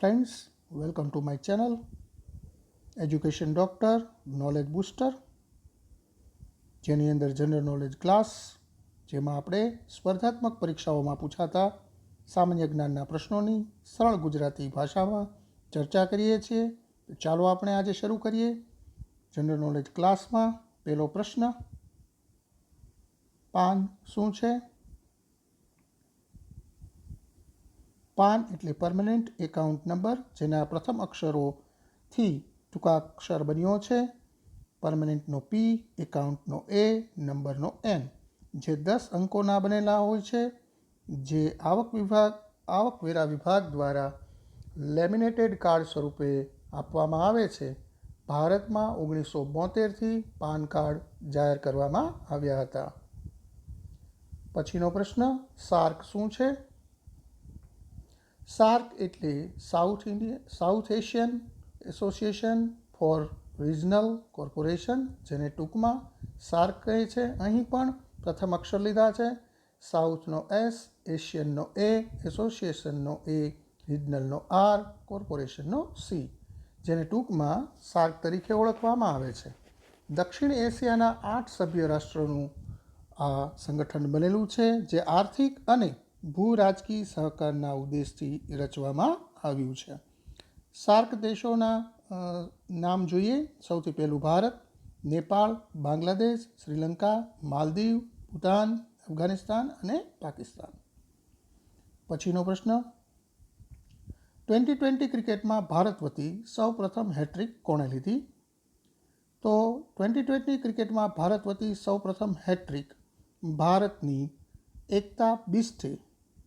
friends welcome to my channel education doctor knowledge booster જેની અંદર general knowledge class જેમાં આપણે સ્પર્ધાત્મક પરીક્ષાઓમાં પૂછાતા સામાન્ય જ્ઞાનના પ્રશ્નોની સરળ ગુજરાતી ભાષામાં ચર્ચા કરીએ છીએ. તો ચાલો આપણે આજે શરૂ કરીએ. જનરલ નોલેજ ક્લાસમાં પહેલો પ્રશ્ન, પાન શું છે? પાન એટલે પરમનન્ટ એકાઉન્ટ નંબર જેના પ્રથમ અક્ષરોથી ટૂંકા અક્ષર બન્યો છે. પરમનન્ટનો પી એકાઉન્ટનો એ નંબરનો એન જે દસ અંકોના બનેલા હોય છે, જે આવક વિભાગ આવકવેરા વિભાગ દ્વારા લેમિનેટેડ કાર્ડ સ્વરૂપે આપવામાં આવે છે. ભારતમાં ઓગણીસો બોતેરથી પાન કાર્ડ જાહેર કરવામાં આવ્યા હતા. પછીનો પ્રશ્ન સાર્ક શું છે? સાર્ક એટલે South India South Asian association for regional corporation, જેને ટૂંકમાં સાર્ક કહે છે. અહીં પણ પ્રથમ અક્ષર લીધા છે. સાઉથનો એસ, એશિયનનો એ, એસોસિએશનનો એ, રિજનલનો આર, કોર્પોરેશનનો સી, જેને ટૂંકમાં સાર્ક તરીકે ઓળખવામાં આવે છે. દક્ષિણ એશિયાના આઠ સભ્ય રાષ્ટ્રોનું આ સંગઠન બનેલું છે, જે આર્થિક અને ભૂ રાજકીય સહકારના ઉદ્દેશથી રચવામાં આવ્યું છે. સાર્ક દેશોના નામ જોઈએ. સૌથી પહેલું ભારત, નેપાળ, બાંગ્લાદેશ, શ્રીલંકા, માલદીવ ભૂટાન અફઘાનિસ્તાન અને પાકિસ્તાન. પછીનો પ્રશ્ન. ટ્વેન્ટી ટ્વેન્ટી ક્રિકેટમાં ભારત વતી સૌ પ્રથમ હેટ્રિક કોણે લીધી? તો ટ્વેન્ટી ટ્વેન્ટી ક્રિકેટમાં ભારત વતી સૌ પ્રથમ હેટ્રિક ભારતની એકતા બિસ્ટે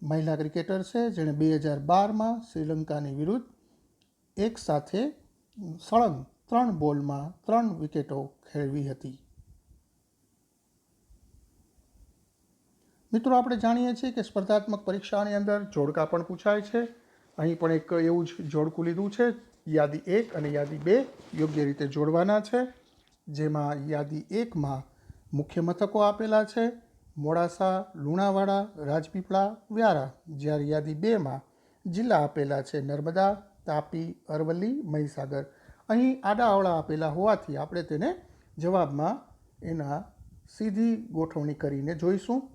મહિલા ક્રિકેટર છે, જેણે બે હજાર બારમાં શ્રીલંકાની વિરુદ્ધ એક સાથે સળંગ ત્રણ બોલમાં ત્રણ વિકેટો ખેળવી હતી. મિત્રો, આપણે જાણીએ છીએ કે સ્પર્ધાત્મક પરીક્ષાની અંદર જોડકા પણ પૂછાય છે. અહીં પણ એક એવું જ જોડકું લીધું છે. યાદી એક અને યાદી બે યોગ્ય રીતે જોડવાના છે, જેમાં યાદી એકમાં મુખ્ય મથકો આપેલા છે. મોડાસા, લુણાવાડા, રાજપીપળા, વ્યારા જ્યારે યાદી બેમાં જિલ્લા આપેલા છે. નર્મદા, તાપી, અરવલ્લી, મહીસાગર. અહીં આડાઅવળા આપેલા હોવાથી આપણે તેને જવાબમાં એના સીધી ગોઠવણી કરીને જોઈશું.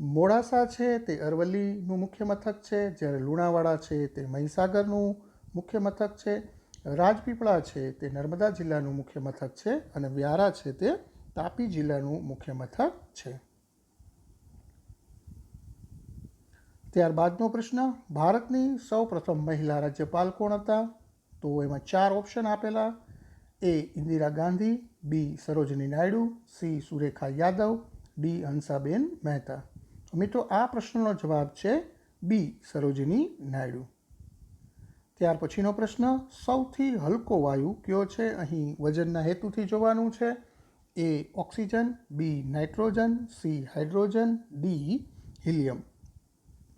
મોડાસા છે તે અરવલ્લીનું મુખ્ય મથક છે. જ્યારે લુણાવાડા છે તે મહીસાગરનું મુખ્ય મથક છે. રાજપીપળા છે તે નર્મદા જિલ્લાનું મુખ્ય મથક છે. અને વ્યારા છે તે તાપી જિલ્લાનું મુખ્ય મથક છે. ત્યારબાદનો પ્રશ્ન, ભારતની સૌ પ્રથમ મહિલા રાજ્યપાલ કોણ હતા? તો એમાં ચાર ઓપ્શન આપેલા. A Indira Gandhi B Sarojini Naidu C Surekha Yadav D Hansaben Mehta. મિત્રો, આ પ્રશ્નનો જવાબ છે બી સરોજની નાયડુ. ત્યાર પછીનો પ્રશ્ન, સૌથી હલકો વાયુ કયો છે? અહીં વજનના હેતુથી જોવાનું છે. A oxygen B nitrogen C hydrogen D helium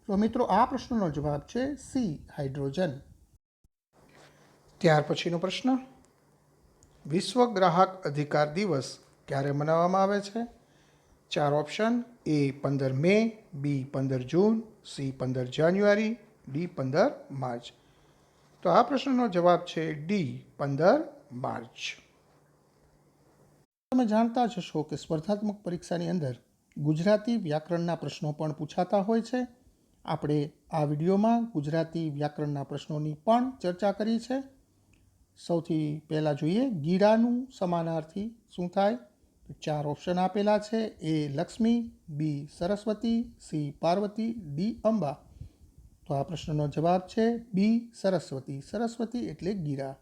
તો મિત્રો, આ પ્રશ્નનો જવાબ છે સી હાઇડ્રોજન ત્યાર પછીનો પ્રશ્ન. વિશ્વ ગ્રાહક અધિકાર દિવસ ક્યારે મનાવવામાં આવે છે? ચાર ઓપ્શન. એ પંદર મે બી પંદર જૂન સી પંદર જાન્યુઆરી ડી પંદર માર્ચ. તો આ પ્રશ્નનો જવાબ છે ડી પંદર માર્ચ. તમે જાણતા જ હશો કે સ્પર્ધાત્મક પરીક્ષાની અંદર ગુજરાતી વ્યાકરણના પ્રશ્નો પણ પૂછાતા હોય છે. આપણે આ વિડીયોમાં ગુજરાતી વ્યાકરણના પ્રશ્નોની પણ ચર્ચા કરી છે. સૌથી પહેલાં જોઈએ ગીરાનું સમાનાર્થી શું થાય? ચાર ઓપ્શન આપેલા છે. A Lakshmi, B Saraswati, C Parvati, D Amba. તો આ પ્રશ્નનો જવાબ છે બી સરસ્વતી. સરસ્વતી એટલે ગીરા.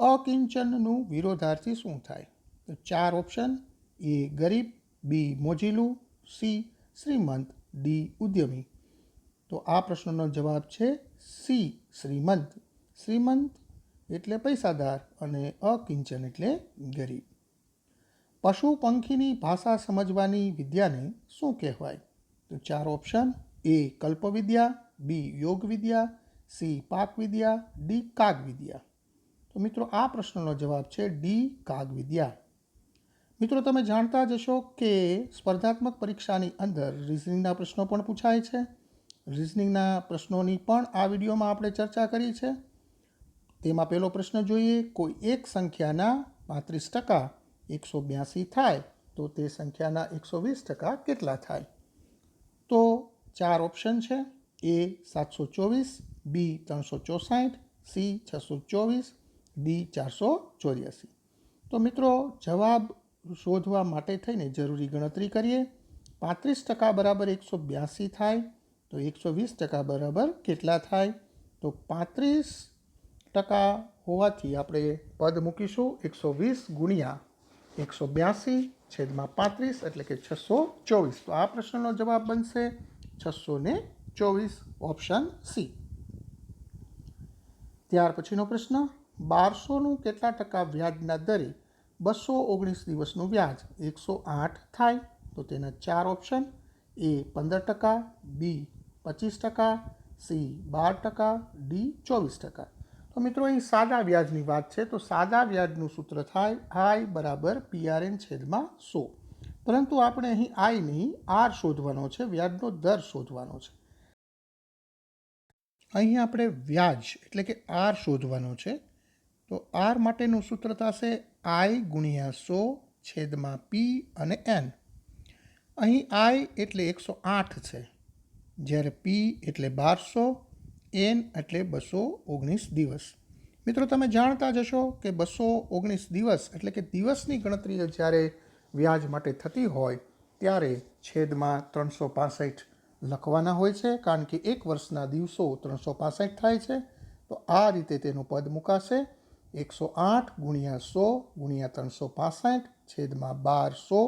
અકિંચનનું વિરોધાર્થી શું થાય? તો ચાર ઓપ્શન. એ ગરીબ, બી મોજીલું, સી શ્રીમંત, ડી ઉદ્યમી. તો આ પ્રશ્નનો જવાબ છે સી શ્રીમંત. શ્રીમંત એટલે પૈસાદાર અને અકિંચન એટલે ગરીબ. પશુ પંખીની ભાષા સમજવાની વિદ્યાને શું કહેવાય? તો ચાર ઓપ્શન. એ કલ્પવિદ્યા, બી યોગ વિદ્યા સી પાક વિદ્યા ડી કાગ વિદ્યા તો મિત્રો આ પ્રશ્નનો જવાબ છે ડી કાગ વિદ્યા મિત્રો, તમે જાણતા જ હશો કે સ્પર્ધાત્મક પરીક્ષાની અંદર રિઝનિંગના પ્રશ્નો પણ પૂછાય છે. રિઝનિંગના પ્રશ્નોની પણ આ વિડીયોમાં આપણે ચર્ચા કરી છે. તેમાં પહેલો પ્રશ્ન જોઈએ, કોઈ એક સંખ્યાના પાંત્રીસ ટકા એકસો બ્યાસી થાય, તો તે સંખ્યાના એકસો વીસ ટકા કેટલા થાય? તો ચાર ઓપ્શન છે. એ સાતસો ચોવીસ, બી ત્રણસો ચોસાઠ, સી છસો ચોવીસ ડી ચારસો ચોર્યાસી. તો મિત્રો, જવાબ શોધવા માટે થઈને જરૂરી ગણતરી કરીએ. પાંત્રીસ ટકા બરાબર એકસો બ્યાસી થાય, તો એકસો વીસ ટકા બરાબર કેટલા થાય? તો પાંત્રીસ ટકા હોવાથી આપણે પદ મૂકીશું એકસો વીસ ગુણ્યા એકસો બ્યાસી છેદમાં પાંત્રીસ એટલે કે છસો ચોવીસ. તો આ પ્રશ્નનો જવાબ બનશે છસો ને ચોવીસ ઓપ્શન સી. ત્યાર પછીનો પ્રશ્ન. બારસોનું કેટલા ટકા વ્યાજના દરે બસો ઓગણીસ દિવસનું વ્યાજ? એકસો આઠ થાય તો તેના ચાર ઓપ્શન. એ પંદર ટકા, બી પચીસ ટકા, સી બાર ટકા, ડી ચોવીસ ટકા. તો મિત્રો, અહીં સાદા વ્યાજની વાત છે તો સાદા વ્યાજનું સૂત્ર થાય આઈ બરાબર પીઆરએન છેદમાં સો. પરંતુ આપણે અહીં આઈ નહીં, આર શોધવાનો છે, વ્યાજનો દર શોધવાનો છે. અહીં આપણે વ્યાજ એટલે કે આર શોધવાનો છે. તો આર માટેનું સૂત્ર થશે આઈ ગુણ્યા સો છેદમાં પી અને એન. અહીં આઈ એટલે એકસો આઠ છે. જ્યારે પી એટલે બારસો, એન એટલે બસો ઓગણીસ દિવસ. મિત્રો, તમે જાણતા જ હશો કે બસો ઓગણીસ દિવસ એટલે કે દિવસની ગણતરી જ્યારે વ્યાજ માટે થતી હોય, ત્યારે છેદમાં ત્રણસો પાસઠ લખવાના હોય છે, કારણ કે એક વર્ષના દિવસો ત્રણસો પાસઠ થાય છે. તો આ રીતે તેનું પદ મુકાશે. એકસો આઠ ગુણ્યા સો ગુણ્યા ત્રણસો પાસઠ છેદમાં બારસો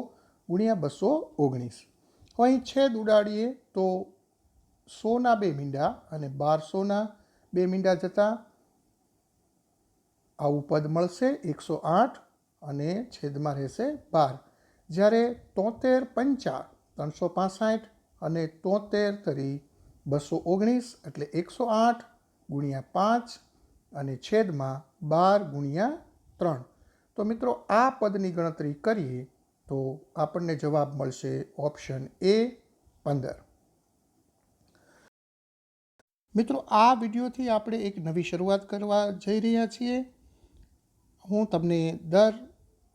ગુણ્યા બસો ઓગણીસ. અહીં છેદ ઉડાડીએ તો સોના બે મીંડા અને બારસોના બે મીંડા જતાં આવું પદ મળશે એકસો આઠ અને છેદમાં રહેશે બાર. જ્યારે તોતેર પંચા ત્રણસો પાસઠ અને તોતેર તરી બસો ઓગણીસ એટલે એકસો આઠ ગુણ્યા પાંચ અને છેદમાં બાર ગુણ્યા ત્રણ. તો મિત્રો, આ પદની ગણતરી કરીએ તો આપણને જવાબ મળશે ઓપ્શન એ પંદર. મિત્રો, આ વિડીયોથી આપણે એક નવી શરૂઆત કરવા જઈ રહ્યા છીએ. હું તમને દર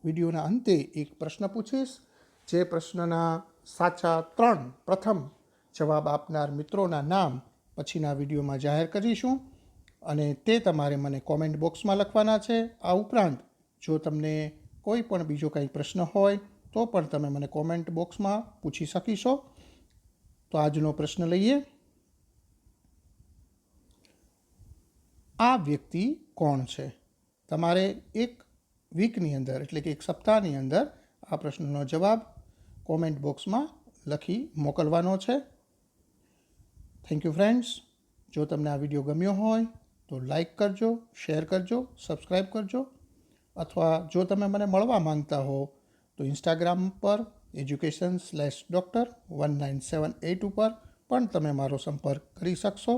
વિડીયોના અંતે એક પ્રશ્ન પૂછીશ. જે પ્રશ્નના સાચા ત્રણ પ્રથમ જવાબ આપનાર મિત્રોના નામ પછીના વિડીયોમાં જાહેર કરીશું. અને તે તમારે મને કોમેન્ટ બોક્સમાં લખવાના છે. આ ઉપરાંત, જો તમને કોઈ પણ બીજો કંઈ પ્રશ્ન હોય, તો પણ તમે મને કોમેન્ટ બોક્સમાં પૂછી શકીશો. તો આજનો પ્રશ્ન લઈએ. આ વ્યક્તિ કોણ છે? તમારે એક વીકની અંદર, એટલે કે એક સપ્તાહની અંદર આ પ્રશ્નનો જવાબ કોમેન્ટ બોક્સમાં લખી મોકલવાનો છે. થેન્ક યુ ફ્રેન્ડ્સ જો તમને આ વીડિયો ગમ્યો હોય તો લાઈક કરજો શેર કરજો સબસ્ક્રાઈબ કરજો. અથવા જો તમે મને મળવા માંગતા હો, તો ઇન્સ્ટાગ્રામ પર education slash doctor one nine seven eight ઉપર પણ તમે મારો સંપર્ક કરી શકશો.